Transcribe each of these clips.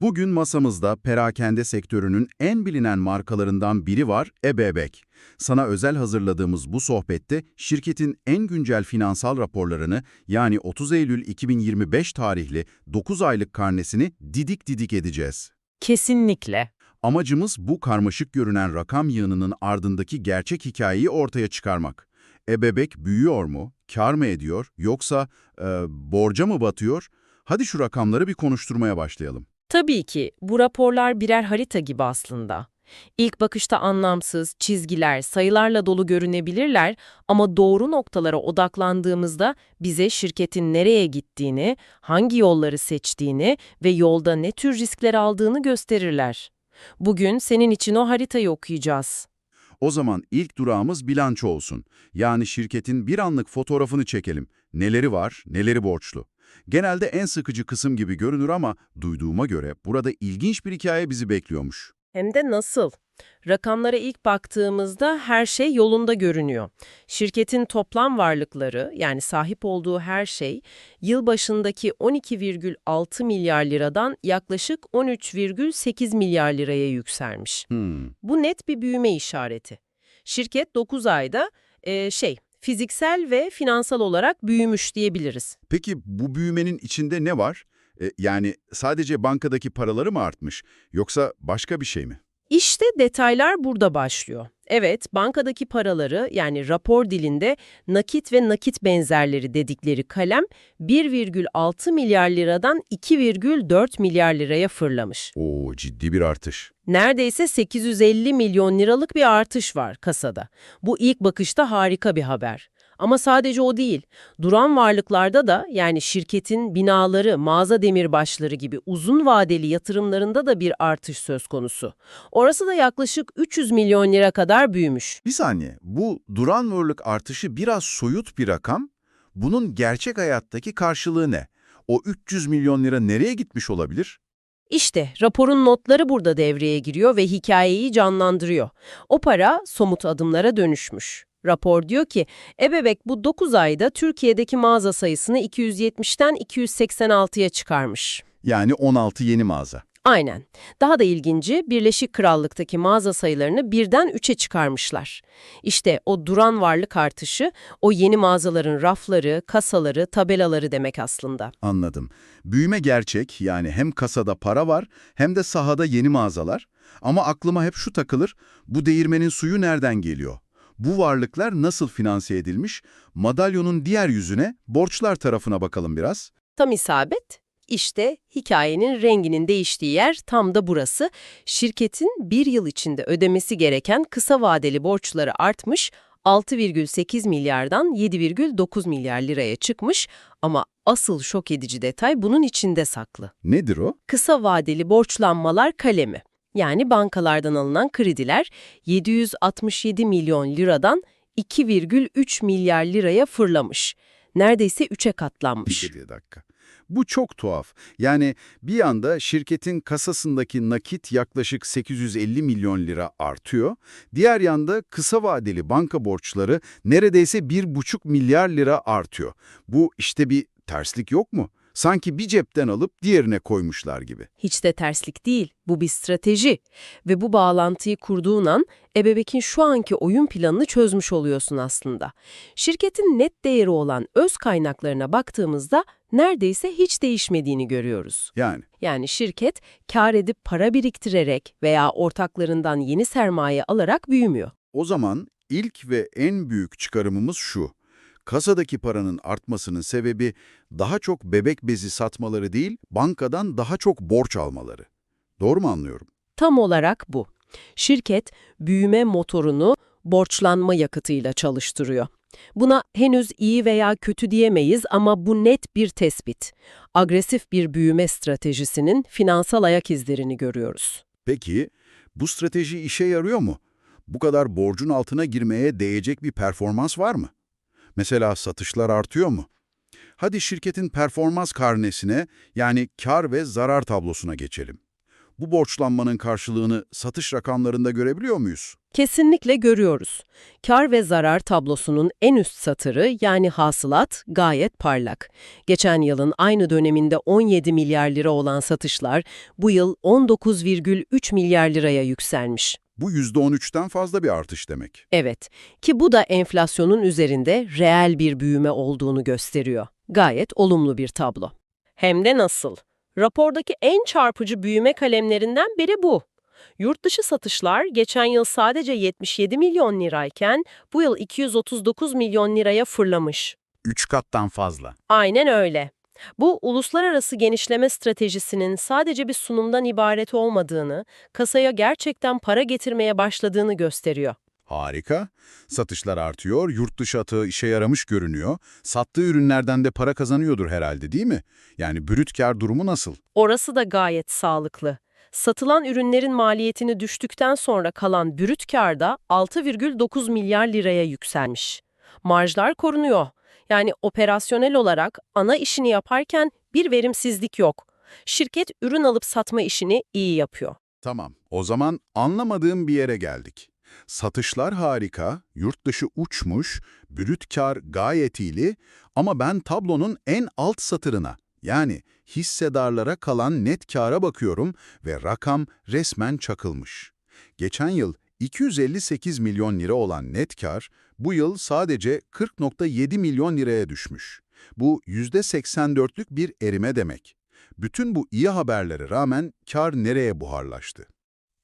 Bugün masamızda perakende sektörünün en bilinen markalarından biri var, Ebebek. Sana özel hazırladığımız bu sohbette şirketin en güncel finansal raporlarını yani 30 Eylül 2025 tarihli 9 aylık karnesini didik didik edeceğiz. Kesinlikle. Amacımız bu karmaşık görünen rakam yığınının ardındaki gerçek hikayeyi ortaya çıkarmak. Ebebek büyüyor mu, kar mı ediyor yoksa e, borca mı batıyor? Hadi şu rakamları bir konuşturmaya başlayalım. Tabii ki bu raporlar birer harita gibi aslında. İlk bakışta anlamsız, çizgiler, sayılarla dolu görünebilirler ama doğru noktalara odaklandığımızda bize şirketin nereye gittiğini, hangi yolları seçtiğini ve yolda ne tür riskler aldığını gösterirler. Bugün senin için o haritayı okuyacağız. O zaman ilk durağımız bilanço olsun. Yani şirketin bir anlık fotoğrafını çekelim. Neleri var, neleri borçlu. Genelde en sıkıcı kısım gibi görünür ama duyduğuma göre burada ilginç bir hikaye bizi bekliyormuş. Hem de nasıl? Rakamlara ilk baktığımızda her şey yolunda görünüyor. Şirketin toplam varlıkları yani sahip olduğu her şey yıl başındaki 12,6 milyar liradan yaklaşık 13,8 milyar liraya yükselmiş. Hmm. Bu net bir büyüme işareti. Şirket 9 ayda e, şey fiziksel ve finansal olarak büyümüş diyebiliriz. Peki bu büyümenin içinde ne var? E, yani sadece bankadaki paraları mı artmış yoksa başka bir şey mi? İşte detaylar burada başlıyor. Evet, bankadaki paraları yani rapor dilinde nakit ve nakit benzerleri dedikleri kalem 1,6 milyar liradan 2,4 milyar liraya fırlamış. Oo ciddi bir artış. Neredeyse 850 milyon liralık bir artış var kasada. Bu ilk bakışta harika bir haber. Ama sadece o değil. Duran varlıklarda da yani şirketin binaları, mağaza demirbaşları gibi uzun vadeli yatırımlarında da bir artış söz konusu. Orası da yaklaşık 300 milyon lira kadar büyümüş. Bir saniye, bu duran varlık artışı biraz soyut bir rakam. Bunun gerçek hayattaki karşılığı ne? O 300 milyon lira nereye gitmiş olabilir? İşte raporun notları burada devreye giriyor ve hikayeyi canlandırıyor. O para somut adımlara dönüşmüş. Rapor diyor ki, Ebebek bu 9 ayda Türkiye'deki mağaza sayısını 270'ten 286'ya çıkarmış. Yani 16 yeni mağaza. Aynen. Daha da ilginci Birleşik Krallık'taki mağaza sayılarını birden 3'e çıkarmışlar. İşte o duran varlık artışı, o yeni mağazaların rafları, kasaları, tabelaları demek aslında. Anladım. Büyüme gerçek, yani hem kasada para var hem de sahada yeni mağazalar. Ama aklıma hep şu takılır, bu değirmenin suyu nereden geliyor? Bu varlıklar nasıl finanse edilmiş? Madalyonun diğer yüzüne, borçlar tarafına bakalım biraz. Tam isabet. İşte hikayenin renginin değiştiği yer tam da burası. Şirketin bir yıl içinde ödemesi gereken kısa vadeli borçları artmış, 6,8 milyardan 7,9 milyar liraya çıkmış ama asıl şok edici detay bunun içinde saklı. Nedir o? Kısa vadeli borçlanmalar kalemi. Yani bankalardan alınan krediler 767 milyon liradan 2,3 milyar liraya fırlamış. Neredeyse 3'e katlanmış. Bir dakika. Bu çok tuhaf. Yani bir anda şirketin kasasındaki nakit yaklaşık 850 milyon lira artıyor. Diğer yanda kısa vadeli banka borçları neredeyse 1,5 milyar lira artıyor. Bu işte bir terslik yok mu? Sanki bir cepten alıp diğerine koymuşlar gibi. Hiç de terslik değil, bu bir strateji. Ve bu bağlantıyı kurduğun an Ebebek'in şu anki oyun planını çözmüş oluyorsun aslında. Şirketin net değeri olan öz kaynaklarına baktığımızda neredeyse hiç değişmediğini görüyoruz. Yani Yani şirket kar edip para biriktirerek veya ortaklarından yeni sermaye alarak büyümüyor. o zaman ilk ve en büyük çıkarımımız şu. Kasadaki paranın artmasının sebebi daha çok bebek bezi satmaları değil, bankadan daha çok borç almaları. Doğru mu anlıyorum? Tam olarak bu. Şirket büyüme motorunu borçlanma yakıtıyla çalıştırıyor. Buna henüz iyi veya kötü diyemeyiz ama bu net bir tespit. Agresif bir büyüme stratejisinin finansal ayak izlerini görüyoruz. Peki, bu strateji işe yarıyor mu? Bu kadar borcun altına girmeye değecek bir performans var mı? Mesela satışlar artıyor mu? Hadi şirketin performans karnesine yani kar ve zarar tablosuna geçelim. Bu borçlanmanın karşılığını satış rakamlarında görebiliyor muyuz? Kesinlikle görüyoruz. Kar ve zarar tablosunun en üst satırı yani hasılat gayet parlak. Geçen yılın aynı döneminde 17 milyar lira olan satışlar bu yıl 19,3 milyar liraya yükselmiş. Bu %13'ten fazla bir artış demek. Evet ki bu da enflasyonun üzerinde reel bir büyüme olduğunu gösteriyor. Gayet olumlu bir tablo. Hem de nasıl? Rapordaki en çarpıcı büyüme kalemlerinden biri bu. Yurt dışı satışlar geçen yıl sadece 77 milyon lirayken bu yıl 239 milyon liraya fırlamış. 3 kattan fazla. Aynen öyle. Bu uluslararası genişleme stratejisinin sadece bir sunumdan ibaret olmadığını, kasaya gerçekten para getirmeye başladığını gösteriyor. Harika. Satışlar artıyor, yurt dışı atığı işe yaramış görünüyor. Sattığı ürünlerden de para kazanıyordur herhalde değil mi? Yani brüt kar durumu nasıl? Orası da gayet sağlıklı. Satılan ürünlerin maliyetini düştükten sonra kalan brüt kârda 6,9 milyar liraya yükselmiş. Marjlar korunuyor. Yani operasyonel olarak ana işini yaparken bir verimsizlik yok. Şirket ürün alıp satma işini iyi yapıyor. Tamam. O zaman anlamadığım bir yere geldik. Satışlar harika, yurt dışı uçmuş, brüt kar gayet iyili ama ben tablonun en alt satırına yani hissedarlara kalan net kâra bakıyorum ve rakam resmen çakılmış. Geçen yıl 258 milyon lira olan net kar bu yıl sadece 40.7 milyon liraya düşmüş. Bu %84'lük bir erime demek. Bütün bu iyi haberlere rağmen kar nereye buharlaştı?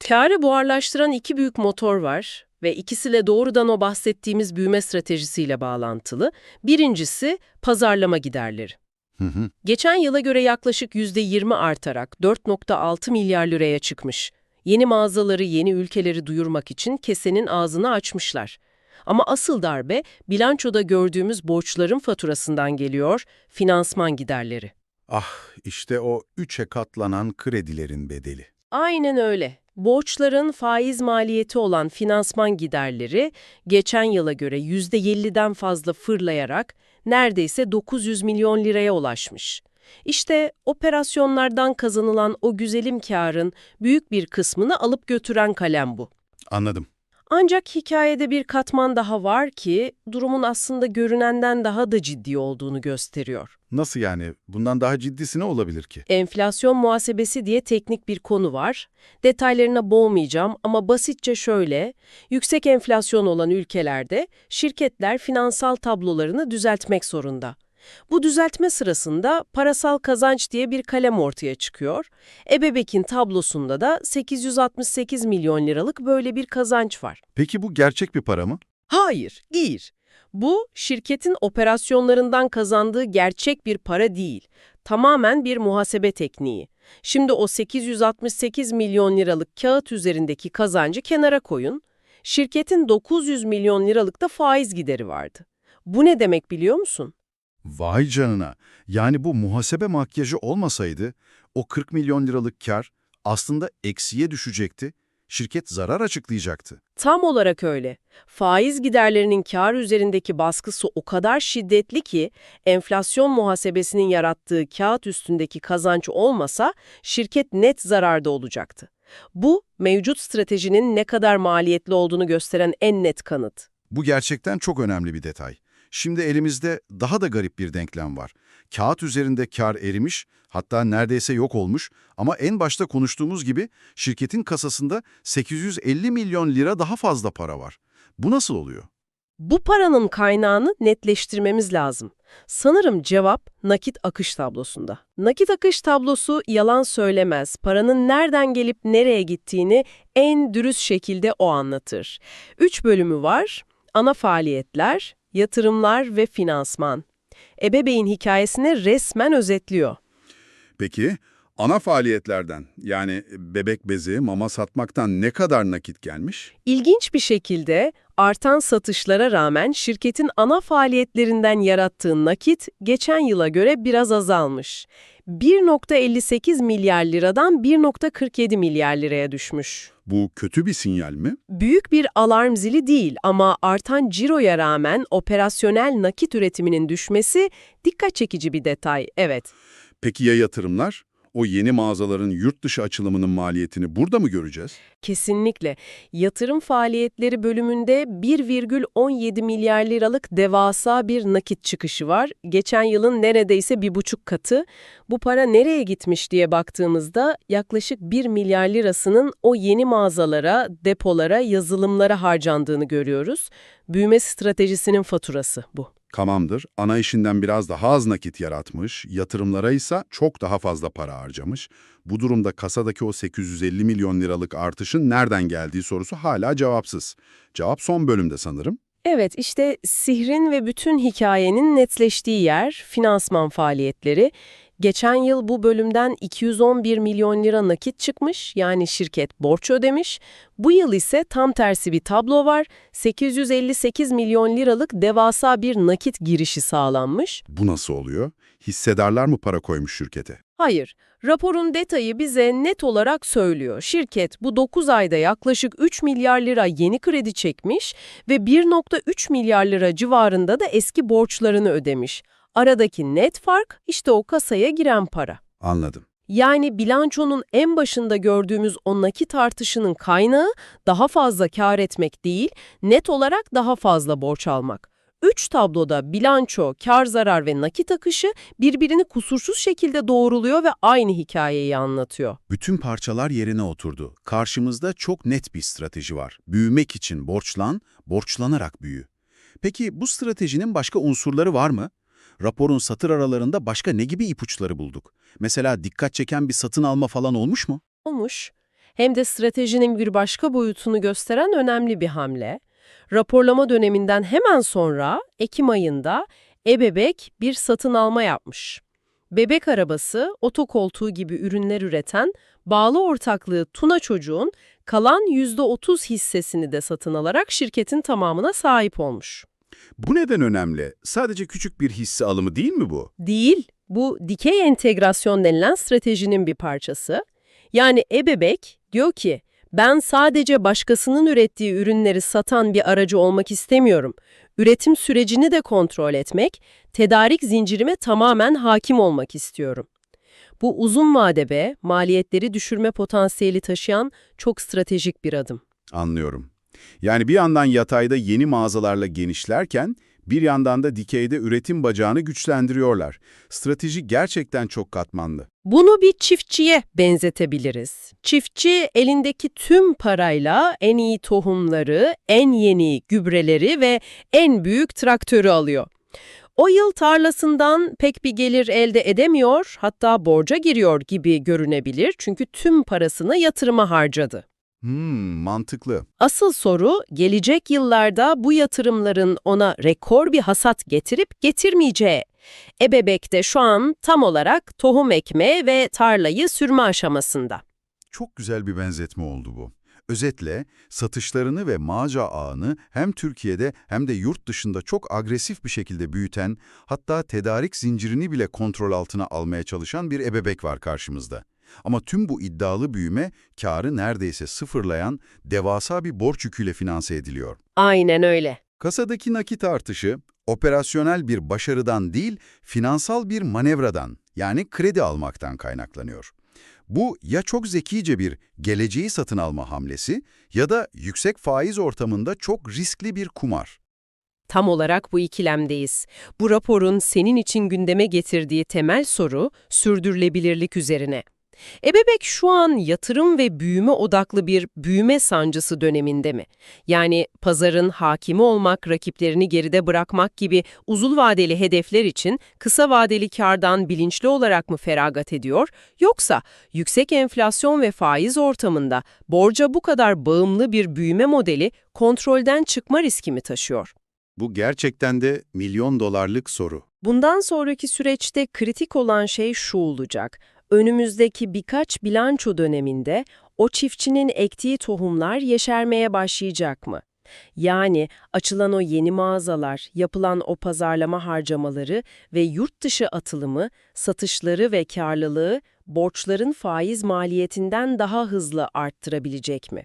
Kârı buharlaştıran iki büyük motor var ve ikisi de doğrudan o bahsettiğimiz büyüme stratejisiyle bağlantılı. Birincisi pazarlama giderleri. Hı hı. Geçen yıla göre yaklaşık %20 artarak 4.6 milyar liraya çıkmış. Yeni mağazaları, yeni ülkeleri duyurmak için kesenin ağzını açmışlar. Ama asıl darbe bilançoda gördüğümüz borçların faturasından geliyor, finansman giderleri. Ah, işte o üçe katlanan kredilerin bedeli. Aynen öyle. Borçların faiz maliyeti olan finansman giderleri geçen yıla göre %50'den fazla fırlayarak neredeyse 900 milyon liraya ulaşmış. İşte operasyonlardan kazanılan o güzelim karın büyük bir kısmını alıp götüren kalem bu. Anladım. Ancak hikayede bir katman daha var ki durumun aslında görünenden daha da ciddi olduğunu gösteriyor. Nasıl yani? Bundan daha ciddisi ne olabilir ki? Enflasyon muhasebesi diye teknik bir konu var. Detaylarına boğmayacağım ama basitçe şöyle, yüksek enflasyon olan ülkelerde şirketler finansal tablolarını düzeltmek zorunda. Bu düzeltme sırasında parasal kazanç diye bir kalem ortaya çıkıyor. Ebebek'in tablosunda da 868 milyon liralık böyle bir kazanç var. Peki bu gerçek bir para mı? Hayır, değil. Bu, şirketin operasyonlarından kazandığı gerçek bir para değil. Tamamen bir muhasebe tekniği. Şimdi o 868 milyon liralık kağıt üzerindeki kazancı kenara koyun. Şirketin 900 milyon liralık da faiz gideri vardı. Bu ne demek biliyor musun? Vay canına. Yani bu muhasebe makyajı olmasaydı o 40 milyon liralık kar aslında eksiye düşecekti. Şirket zarar açıklayacaktı. Tam olarak öyle. Faiz giderlerinin kar üzerindeki baskısı o kadar şiddetli ki enflasyon muhasebesinin yarattığı kağıt üstündeki kazanç olmasa şirket net zararda olacaktı. Bu mevcut stratejinin ne kadar maliyetli olduğunu gösteren en net kanıt. Bu gerçekten çok önemli bir detay. Şimdi elimizde daha da garip bir denklem var. Kağıt üzerinde kar erimiş, hatta neredeyse yok olmuş ama en başta konuştuğumuz gibi şirketin kasasında 850 milyon lira daha fazla para var. Bu nasıl oluyor? Bu paranın kaynağını netleştirmemiz lazım. Sanırım cevap nakit akış tablosunda. Nakit akış tablosu yalan söylemez. Paranın nereden gelip nereye gittiğini en dürüst şekilde o anlatır. Üç bölümü var. Ana faaliyetler, yatırımlar ve finansman. Ebeveyn hikayesini resmen özetliyor. Peki ana faaliyetlerden yani bebek bezi, mama satmaktan ne kadar nakit gelmiş? İlginç bir şekilde artan satışlara rağmen şirketin ana faaliyetlerinden yarattığı nakit geçen yıla göre biraz azalmış. 1.58 milyar liradan 1.47 milyar liraya düşmüş. Bu kötü bir sinyal mi? Büyük bir alarm zili değil ama artan ciroya rağmen operasyonel nakit üretiminin düşmesi dikkat çekici bir detay, evet. Peki ya yatırımlar? O yeni mağazaların yurt dışı açılımının maliyetini burada mı göreceğiz? Kesinlikle. Yatırım faaliyetleri bölümünde 1,17 milyar liralık devasa bir nakit çıkışı var. Geçen yılın neredeyse bir buçuk katı. Bu para nereye gitmiş diye baktığımızda yaklaşık 1 milyar lirasının o yeni mağazalara, depolara, yazılımlara harcandığını görüyoruz. Büyüme stratejisinin faturası bu. Tamamdır. Ana işinden biraz daha az nakit yaratmış, yatırımlara ise çok daha fazla para harcamış. Bu durumda kasadaki o 850 milyon liralık artışın nereden geldiği sorusu hala cevapsız. Cevap son bölümde sanırım. Evet, işte sihrin ve bütün hikayenin netleştiği yer, finansman faaliyetleri. Geçen yıl bu bölümden 211 milyon lira nakit çıkmış, yani şirket borç ödemiş. Bu yıl ise tam tersi bir tablo var, 858 milyon liralık devasa bir nakit girişi sağlanmış. Bu nasıl oluyor? Hissedarlar mı para koymuş şirkete? Hayır, raporun detayı bize net olarak söylüyor. Şirket bu 9 ayda yaklaşık 3 milyar lira yeni kredi çekmiş ve 1.3 milyar lira civarında da eski borçlarını ödemiş. Aradaki net fark işte o kasaya giren para. Anladım. Yani bilançonun en başında gördüğümüz o nakit artışının kaynağı daha fazla kar etmek değil, net olarak daha fazla borç almak. Üç tabloda bilanço, kar zarar ve nakit akışı birbirini kusursuz şekilde doğruluyor ve aynı hikayeyi anlatıyor. Bütün parçalar yerine oturdu. Karşımızda çok net bir strateji var. Büyümek için borçlan, borçlanarak büyü. Peki bu stratejinin başka unsurları var mı? Raporun satır aralarında başka ne gibi ipuçları bulduk? Mesela dikkat çeken bir satın alma falan olmuş mu? Olmuş. Hem de stratejinin bir başka boyutunu gösteren önemli bir hamle. Raporlama döneminden hemen sonra Ekim ayında Ebebek bir satın alma yapmış. Bebek arabası, otokoltuğu gibi ürünler üreten bağlı ortaklığı Tuna Çocuğun kalan %30 hissesini de satın alarak şirketin tamamına sahip olmuş. Bu neden önemli? Sadece küçük bir hisse alımı değil mi bu? Değil, bu dikey entegrasyon denilen stratejinin bir parçası. Yani Ebebek diyor ki, ben sadece başkasının ürettiği ürünleri satan bir aracı olmak istemiyorum. Üretim sürecini de kontrol etmek, tedarik zincirime tamamen hakim olmak istiyorum. Bu uzun vadede maliyetleri düşürme potansiyeli taşıyan çok stratejik bir adım. Anlıyorum. Yani bir yandan yatayda yeni mağazalarla genişlerken, bir yandan da dikeyde üretim bacağını güçlendiriyorlar. Strateji gerçekten çok katmanlı. Bunu bir çiftçiye benzetebiliriz. Çiftçi elindeki tüm parayla en iyi tohumları, en yeni gübreleri ve en büyük traktörü alıyor. O yıl tarlasından pek bir gelir elde edemiyor, hatta borca giriyor gibi görünebilir çünkü tüm parasını yatırıma harcadı. Hmm, mantıklı. Asıl soru, gelecek yıllarda bu yatırımların ona rekor bir hasat getirip getirmeyeceği. Ebebek de şu an tam olarak tohum ekme ve tarlayı sürme aşamasında. Çok güzel bir benzetme oldu bu. Özetle, satışlarını ve mağaza ağını hem Türkiye'de hem de yurt dışında çok agresif bir şekilde büyüten, hatta tedarik zincirini bile kontrol altına almaya çalışan bir ebebek var karşımızda. Ama tüm bu iddialı büyüme, karı neredeyse sıfırlayan devasa bir borç yüküyle finanse ediliyor. Aynen öyle. Kasadaki nakit artışı, operasyonel bir başarıdan değil, finansal bir manevradan, yani kredi almaktan kaynaklanıyor. Bu ya çok zekice bir geleceği satın alma hamlesi ya da yüksek faiz ortamında çok riskli bir kumar. Tam olarak bu ikilemdeyiz. Bu raporun senin için gündeme getirdiği temel soru sürdürülebilirlik üzerine. Ebebek şu an yatırım ve büyüme odaklı bir büyüme sancısı döneminde mi? Yani pazarın hakimi olmak, rakiplerini geride bırakmak gibi uzun vadeli hedefler için kısa vadeli kardan bilinçli olarak mı feragat ediyor? Yoksa yüksek enflasyon ve faiz ortamında borca bu kadar bağımlı bir büyüme modeli kontrolden çıkma riski mi taşıyor? Bu gerçekten de milyon dolarlık soru. Bundan sonraki süreçte kritik olan şey şu olacak. Önümüzdeki birkaç bilanço döneminde o çiftçinin ektiği tohumlar yeşermeye başlayacak mı? Yani açılan o yeni mağazalar, yapılan o pazarlama harcamaları ve yurt dışı atılımı, satışları ve karlılığı borçların faiz maliyetinden daha hızlı arttırabilecek mi?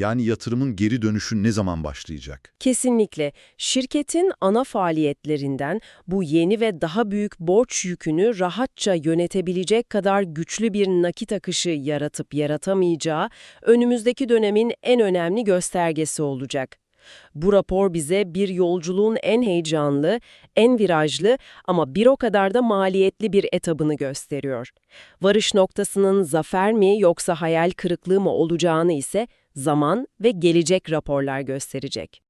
Yani yatırımın geri dönüşü ne zaman başlayacak? Kesinlikle. Şirketin ana faaliyetlerinden bu yeni ve daha büyük borç yükünü rahatça yönetebilecek kadar güçlü bir nakit akışı yaratıp yaratamayacağı önümüzdeki dönemin en önemli göstergesi olacak. Bu rapor bize bir yolculuğun en heyecanlı, en virajlı ama bir o kadar da maliyetli bir etabını gösteriyor. Varış noktasının zafer mi yoksa hayal kırıklığı mı olacağını ise zaman ve gelecek raporlar gösterecek.